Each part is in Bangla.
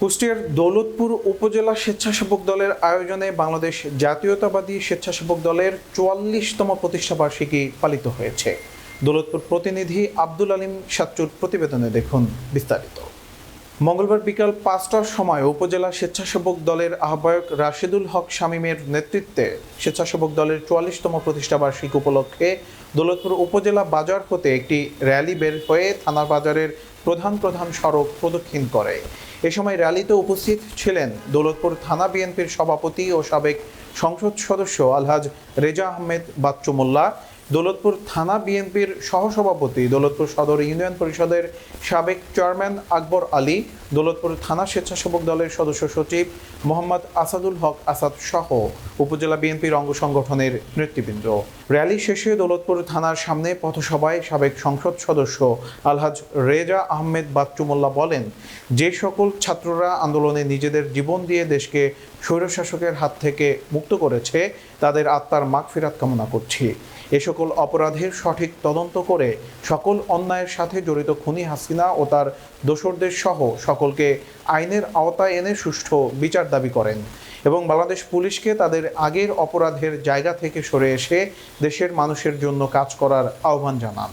কুষ্টিয়ার দৌলতপুর উপজেলা স্বেচ্ছাসেবক দলের আয়োজনে বাংলাদেশ জাতীয়তাবাদী স্বেচ্ছাসেবক দলের চুয়াল্লিশতম প্রতিষ্ঠাবার্ষিকী পালিত হয়েছে। দৌলতপুর প্রতিনিধি আব্দুল আলিম সাচ্চুর প্রতিবেদনে দেখুন বিস্তারিত। মঙ্গলবার বিকাল পাঁচটার সময় উপজেলা স্বেচ্ছাসেবক দলের আহ্বায়ক রাশেদুল হক শামীমের নেতৃত্বে স্বেচ্ছাসেবক দলের চুয়াল্লিশতম প্রতিষ্ঠাবার্ষিকী উপলক্ষে দৌলতপুর উপজেলা বাজার হতে একটি র্যালি বের হয়ে থানা বাজারের প্রধান প্রধান সড়ক প্রদক্ষিণ করে। এ সময় র্যালিতে উপস্থিত ছিলেন দৌলতপুর থানা বিএনপির সভাপতি ও সাবেক সংসদ সদস্য আলহাজ রেজা আহমেদ বাচ্চু মোল্লা দৌলতপুর থানা বিএনপির সহসভাপতি, দৌলতপুর সদর ইউনিয়ন পরিষদের সাবেক চেয়ারম্যান আকবর আলী, দৌলতপুর থানা স্বেচ্ছাসেবক দলের সদস্য সচিব মোহাম্মদ আসাদুল হক আসাদ সহ উপজেলা বিএনপির অঙ্গ সংগঠনের নেতৃবৃন্দ। র্যালি শেষে দৌলতপুর থানার সামনে পথসভায় সাবেক সংসদ সদস্য আলহাজ রেজা আহমেদ বাচ্চু মোল্লা বলেন, যে সকল ছাত্ররা আন্দোলনে নিজেদের জীবন দিয়ে দেশকে স্বৈরশাসকের হাত থেকে মুক্ত করেছে, তাদের আত্মার মাগফিরাত কামনা করছি। এ সকল অপরাধের সঠিক তদন্ত করে সকল অন্যায়ের সাথে জড়িত খুনি হাসিনা ও তার দোসরদের সহ সকলকে আইনের আওতায় এনে সুষ্ঠু বিচার দাবি করেন এবং বাংলাদেশ পুলিশকে তাদের আগের অপরাধের জায়গা থেকে সরে এসে দেশের মানুষের জন্য কাজ করার আহ্বান জানান।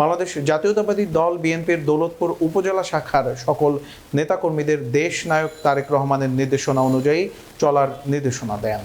বাংলাদেশ জাতীয়তাবাদী দল বিএনপির দৌলতপুর উপজেলা শাখার সকল নেতাকর্মীদের দেশ নায়ক তারেক রহমানের নির্দেশনা অনুযায়ী চলার নির্দেশনা দেন।